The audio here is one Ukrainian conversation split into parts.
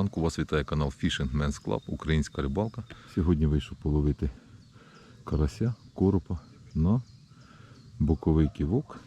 ранку. Вас вітає канал Fishing Men's Club, українська рибалка. Сьогодні вийшов половити карася, коропа на боковий ківок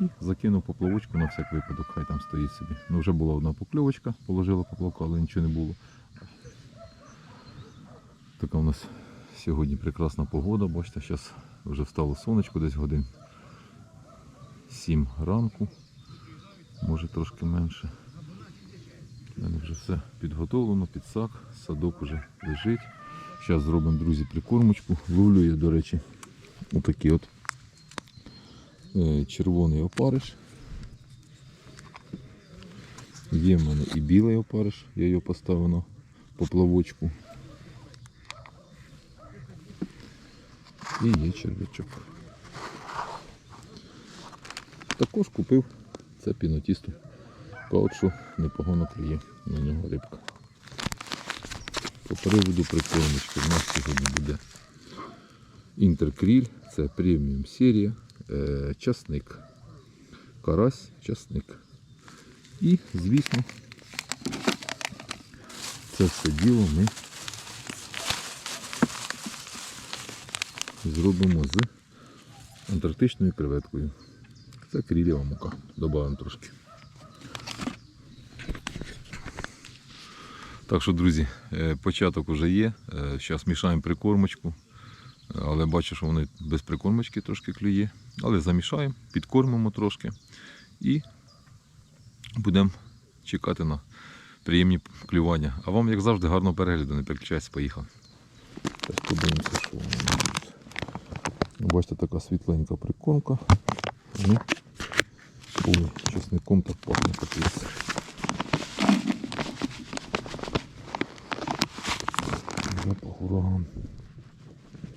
і закинув поплавочку на всяк випадок, хай там стоїть собі. Ну, вже була одна покльовочка, положила поплавка, але нічого не було. Така у нас сьогодні прекрасна погода. Бачите, зараз вже встало сонечко, десь годин 7 ранку, може трошки менше. У мене вже все підготовлено, підсак, садок вже лежить. Зараз зробимо, друзі, прикормочку. Ловлю я, до речі, отакий от е, червоний опариш. Є в мене і білий опариш, я його поставив на поплавочку. І є черв'ячок. Також купив це пінотісту. Що непогано клює на нього рибка. По приводу прикормочки в нас сьогодні буде інтеркріль, це преміум серія, е, часник, карась, часник. І, звісно, це все діло ми зробимо з антарктичною креветкою. Це крілєва мука. Добавимо трошки. Так що, друзі, е, початок вже є. Зараз мішаємо прикормочку. Е, Але бачу, що вони без прикормочки трошки клює. Але замішаємо, підкормимо трошки і будемо чекати на приємні клювання. А вам, як завжди, гарного перегляду, не переключайтесь, поїхали. Так, подивимося, що воно. Ну, Бачите, така світленька прикормка. Ну, ой, чесником так пахне капець. Ураган.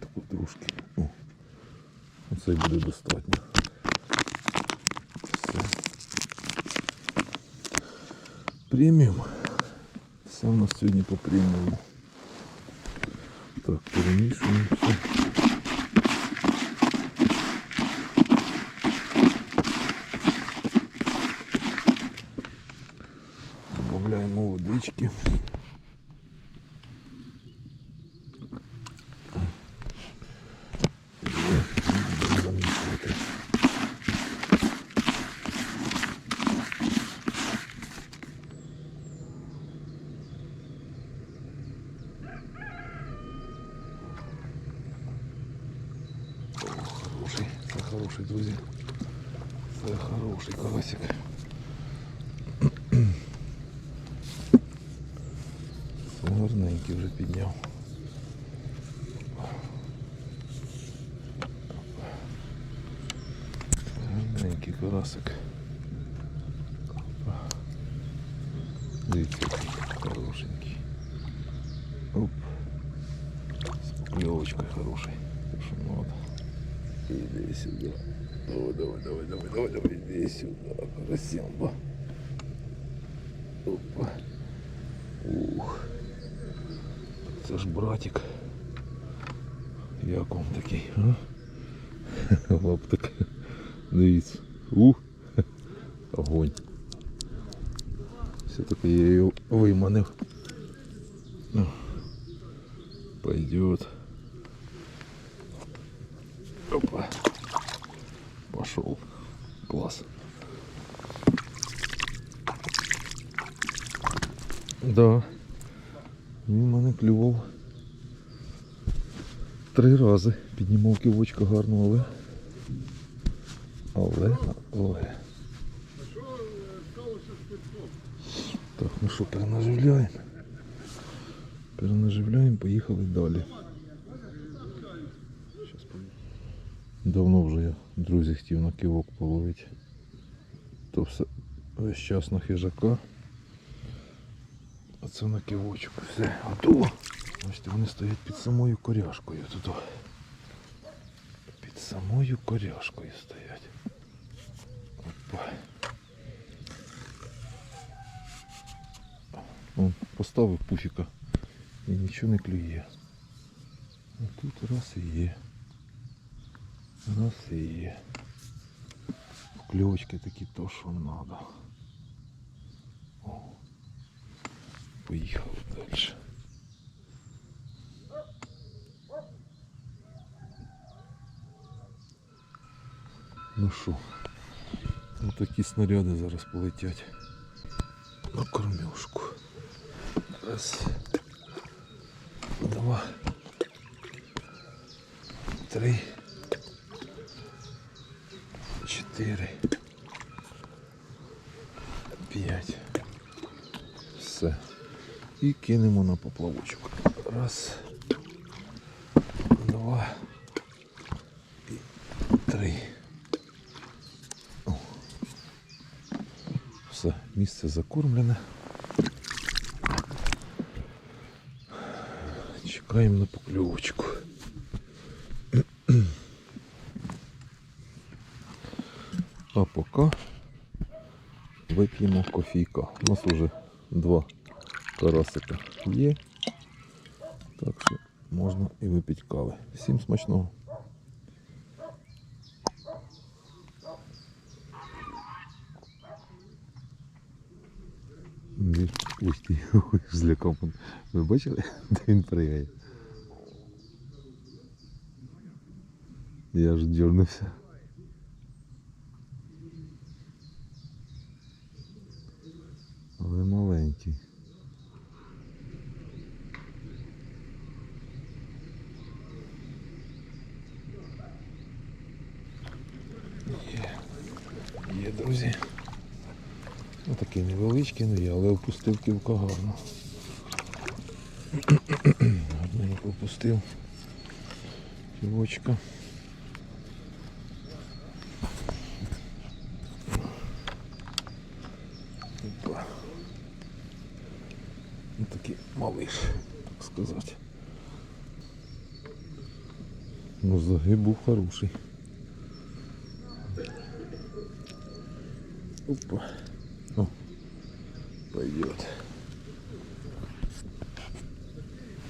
Таку трошки. О, оце буде достатньо. Все. Преміум. Все у нас сьогодні по преміуму. Так, перемішуємо все. Іди сюди. Давай, давай, давай, давай, давай, давай, іди сюди. Карасямба. Опа. Ух. Це ж братик. Як вам такий, а? Лаптик. Дивіться. Ух. Огонь. Все-таки я ее выманил. Ну, Пойдет. Пошел. Класс. Да. Він в мене клював три рази. Піднімав ківочка гарно, але. Але, але. Так, ну що, перенаживляємо. Перенаживляємо, поїхали далі. Давно вже я, друзі, хотів на кивок половити. То все весь час на хижака. А це на кивочок. Все, готово. Бачите, вони стоять під самою коряшкою тут. Під самою коряшкою стоять. Опа. Он поставив пуфіка і нічого не клює. А тут раз і є. Раз і є. Кльовочки такі то, що треба. О. поїхали далі. Ну що, ось такі снаряди зараз полетять на кормюшку. Раз, два, три, чотири, п'ять. Все. І кинемо на поплавочок. Раз, два і три. О. Все, місце закормлене. Чекаємо на покльовочку. А вип'ємо кофійка. У нас вже два карасика є. Так що можна і випити кави. Всім смачного. Ой, злякав. Ви бачили, де він пригає? Я ж дернувся. Але маленький. Є, є, друзі. Ну, такий невеличкий, ну є, але опустив кілка гарно. Гарненько опустив. Кілочка. Опа. Ну такий малиш, так сказати. Ну загиб був хороший. Опа. О, пойдет.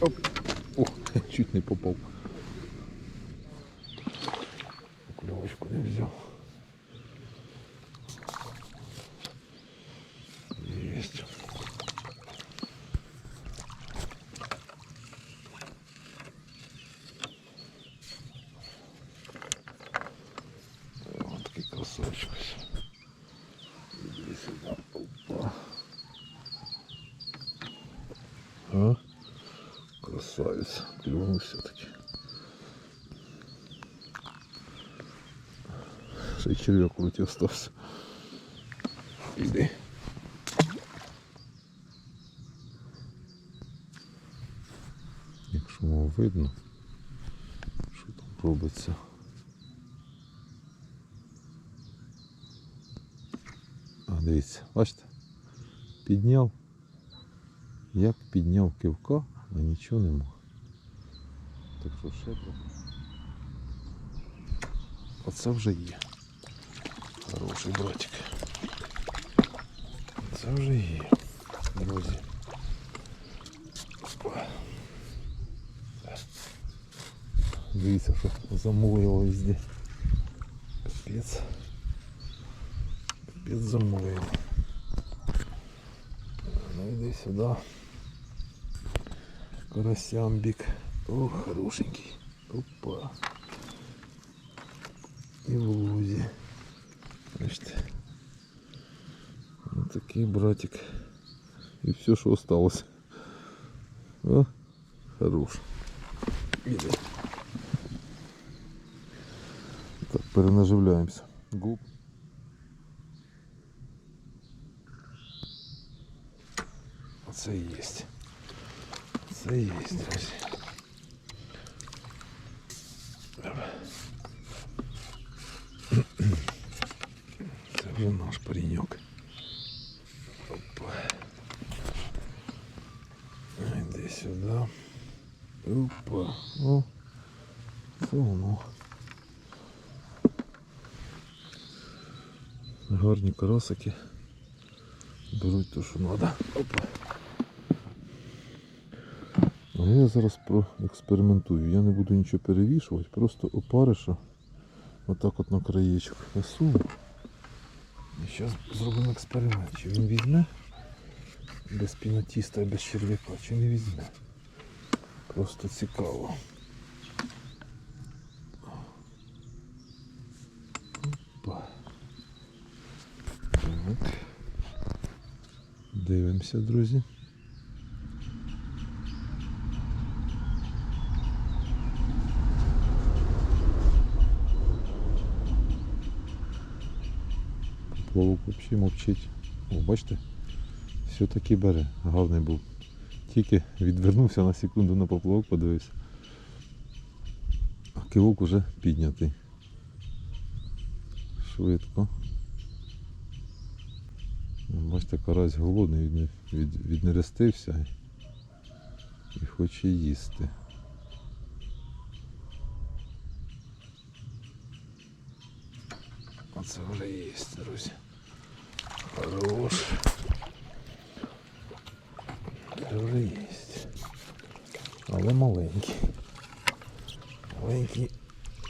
Оп. Ух, чуть не попал. Клевочку не взял. Есть. Вот такой красавчик. Иди сюда. Опа. А? Красавец Клюнул все-таки. Ще й черв'як в руті остався. Іди. Якщо вам видно, що там робиться. А, дивіться, бачите? Підняв. Як підняв кивка, а нічого нема. Так що ще трохи. Оце вже є. Хороший братик. Це вже є, друзі. Опа. Дивіться, що замулило везде. Капець. Капець замулило. Ну іди сюди. Карасямбик. О, хорошенький. Опа. І в лузі. Бачите. Ось такий братик. І все, що осталось. О, хорош. Іде. Так, перенаживляємося. Губ. Оце є. Це є, друзі. Вже наш паренек. Опа. Іди сюди. Опа. О. Це воно. Гарні карасики. Беруть те, що треба. Опа. А я зараз проекспериментую. Я не буду нічого перевішувати, просто опариша отак от на краєчок насуну. І зараз зробимо експеримент. Чи він візьме без пінотіста і без черв'яка, чи не візьме. Просто цікаво. Опа. Так. Дивимося, друзі. Поплавок взагалі мовчить. Бачите? Все-таки бере. Гарний був. Тільки відвернувся на секунду на поплавок, подивився. А кивок уже піднятий. Швидко. Бачите, карась голодний, від, від, віднерестився і хоче їсти. Оце вже є, друзі. Хорош. Вже є. Але маленький. Маленький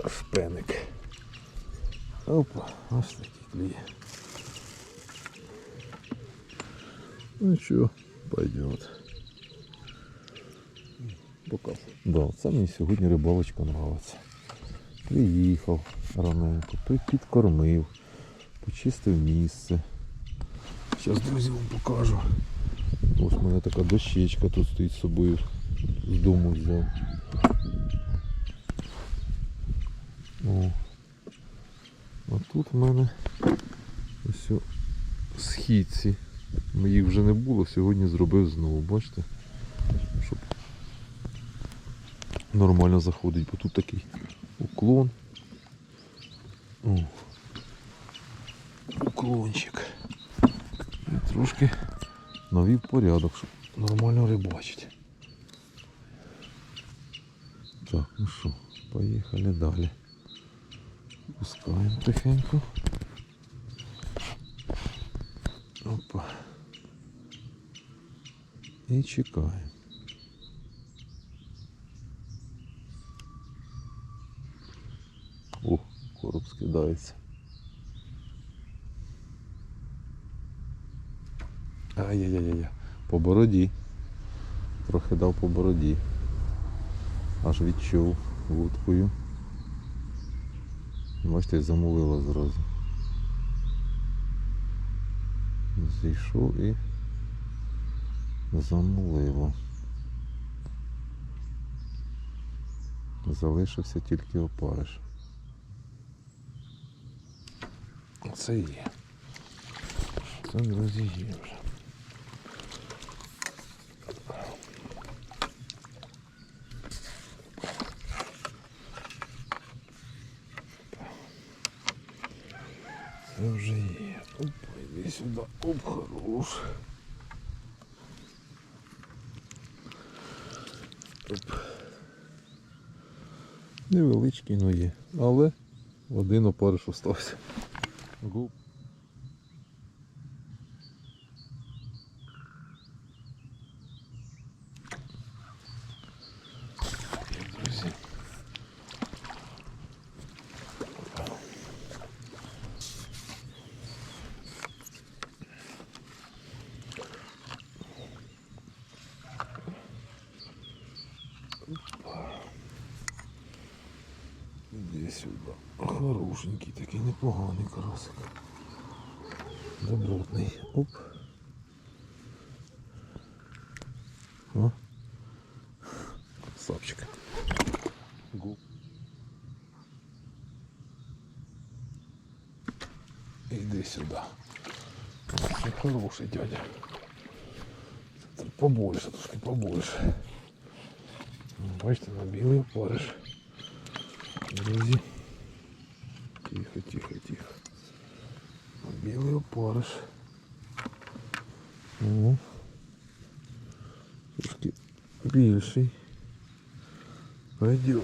шпеник. Опа, ось такий кліє. Ну що, пойдет. Пока. Да, це мені сьогодні рибалочка нравиться. Приїхав раненько, підкормив, почистив місце. Зараз, друзі, вам покажу. Ось в мене така дощечка тут стоїть з собою. З дому взяв. О. А тут в мене ось східці. Їх вже не було, сьогодні зробив знову, бачите? Щоб нормально заходить, бо тут такий уклон. О. Уклончик. І трошки навів порядок, щоб нормально рибачити. Так, ну що, поїхали далі. Пускаємо тихенько. Опа. І чекаємо. О, короб скидається. Ай-яй-яй-яй. По бороді. Трохи дав по бороді. Аж відчув вудкою. Бачите, замулило зразу. Зійшов і замулило. Залишився тільки опариш. Це є. Це, друзі, є вже. Це вже є. Опа, іди сюди. Оп, хорош. Оп. Невеличкий, но є. Але один опариш остався. Гуп. Іди сюди. Хорошенький такий непоганий карасик. Добротний. Оп. О. Сапчик. Гуп. Іди сюди. Хороший дядя. Побольше, трошки побольше. Бачите, на білий опариш. Друзі. Тихо, тихо, тихо. Білий опариш. О. Трошки більший. Пойдет.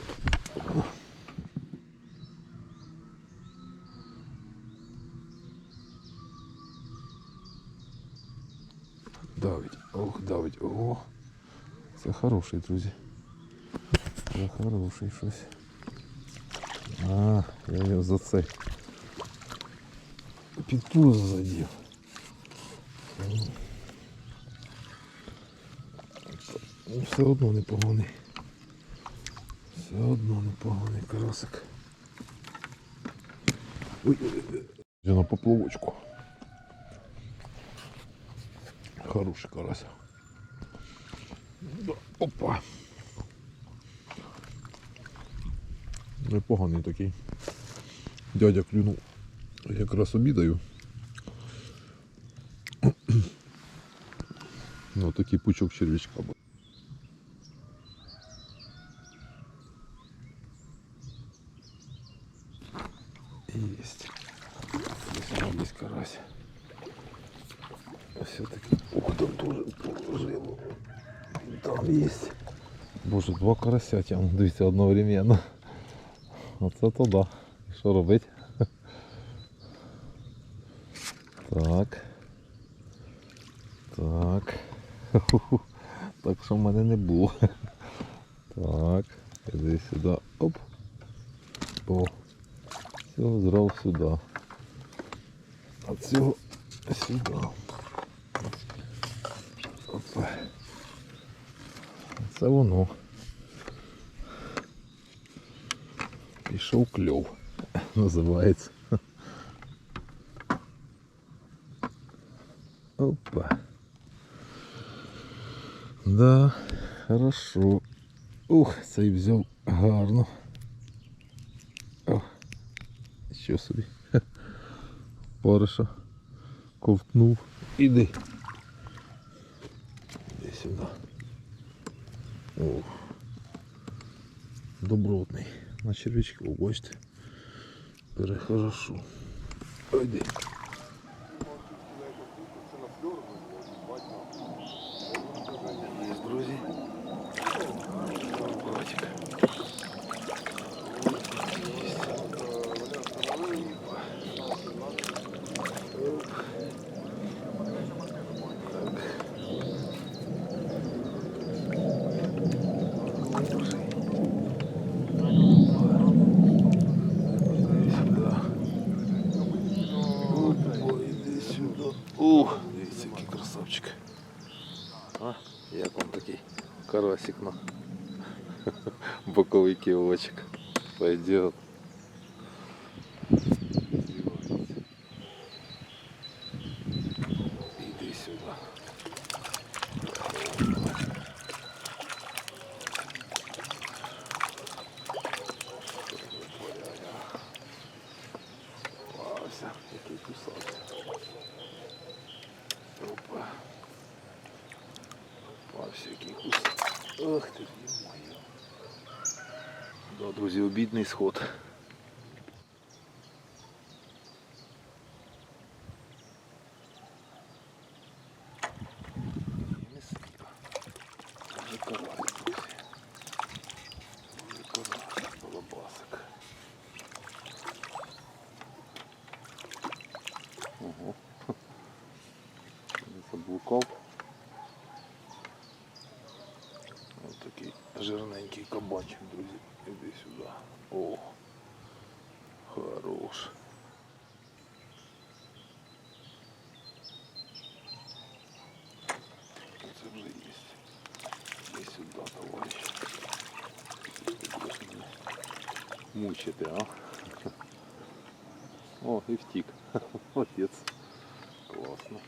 Давить. Ох, давить. Ого. Це хороший, друзі. Це хороший щось. А, я його за це під пузо задів. Все одно непоганий. Все одно непоганий карасик. Ой. Я на поплавочку. Хороший карась. Да, Опа. Непоганий такий. Дядя клюнув. Якраз обідаю. Ну, такий пучок червячка. був. Есть. Здесь есть карась. Все-таки. Ух, там тоже положило. Там есть. Боже, два карася тягнуть, дивіться, одновременно. Оце то да. Що робити? Так. Так. Так що в мене не було. Так. Іди сюди. Оп. О. Цього зрав сюди. А цього сюди. Опа. Це воно. Пішов кльов. Називається. Опа. Да, хорошо. Ух, цей взяв гарно. О, що собі. Париша ковтнув. Іди. Іди сюди. Ох. Добротний. На червячку, бачите. Бере хорошо. Іди. Є, друзі. Братик. Іди сюди. Ух, дивіться, який красавчик. А, як вам такий карасик на боковий кілочок. Пойдет. Іди сюди. Вася, який кусався. Опа. Попався який кус. Ох ти ж моє. Да, друзі, обідний сход. хорош. Це вже є. Іди сюди, товариш. Ти будеш мене мучити, а? О, і втік. Молодець. Класно.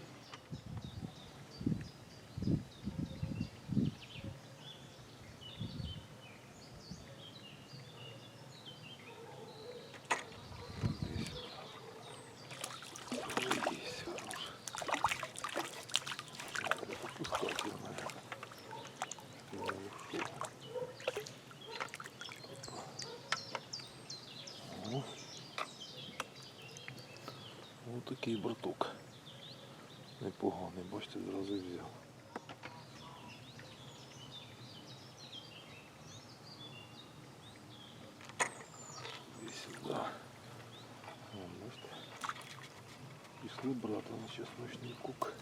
Ось такий браток. Непоганий, бачите, зразу і взяв. Іди сюди. Пішли брати на чесночний кук.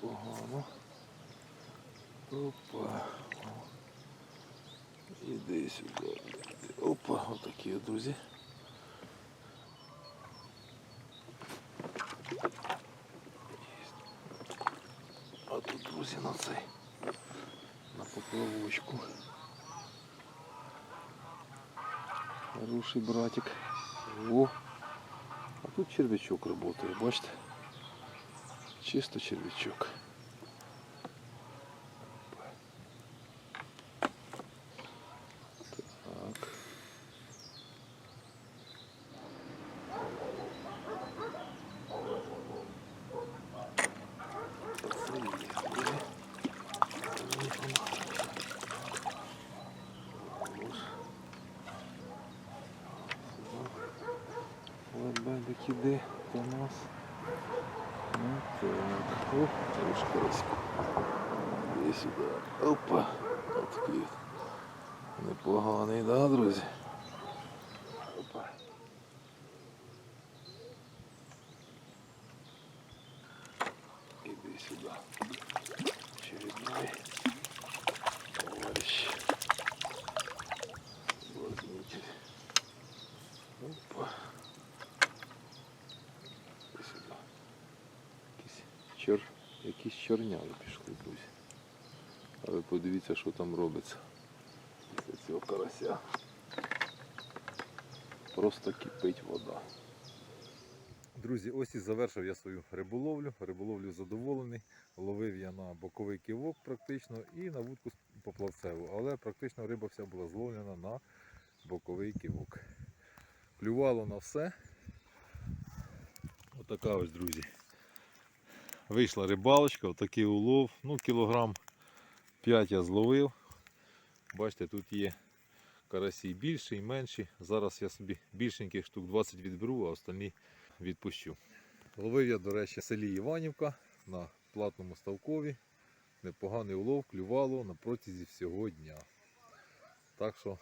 Погано. Опа. Іди сюди. Опа, отакі, друзі. А тут, друзі, на цей, на поплавочку. Хороший братик. О! А тут червячок работає, бачите? Чисто червячок. Іди сюди. Очередной товарищ. Возьмите. Опа. Іди сюди. Якісь, чор... Якісь чорняли пішли, друзі. А ви подивіться, що там робиться після цього карася. Просто кипить вода. Друзі, ось і завершив я свою риболовлю. Риболовлю задоволений. Ловив я на боковий кивок практично і на вудку поплавцеву. Але практично риба вся була зловлена на боковий кивок. Клювало на все. Отака ось, друзі. Вийшла рибалочка, отакий улов. Ну, кілограм 5 я зловив. Бачите, тут є карасі більші і менші. Зараз я собі більшеньких штук 20 відберу, а остальні відпущу. Ловив я, до речі, в селі Іванівка на платному ставкові. Непоганий улов, клювало на протязі всього дня. Так що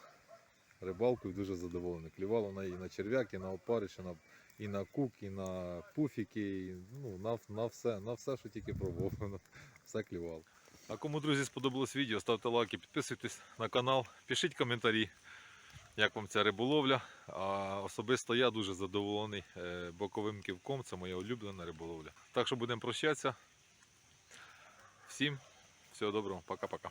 рибалкою дуже задоволений. Клювало на, і на черв'як, і на опариш, і на, і на кук, і на пуфіки, і, ну, на, на, все, на все, що тільки пробував. Все клювало. А кому, друзі, сподобалось відео, ставте лайки, підписуйтесь на канал, пишіть коментарі, як вам ця риболовля. А особисто я дуже задоволений е, боковим ківком, це моя улюблена риболовля. Так що будемо прощатися. Всім всього доброго, пока-пока.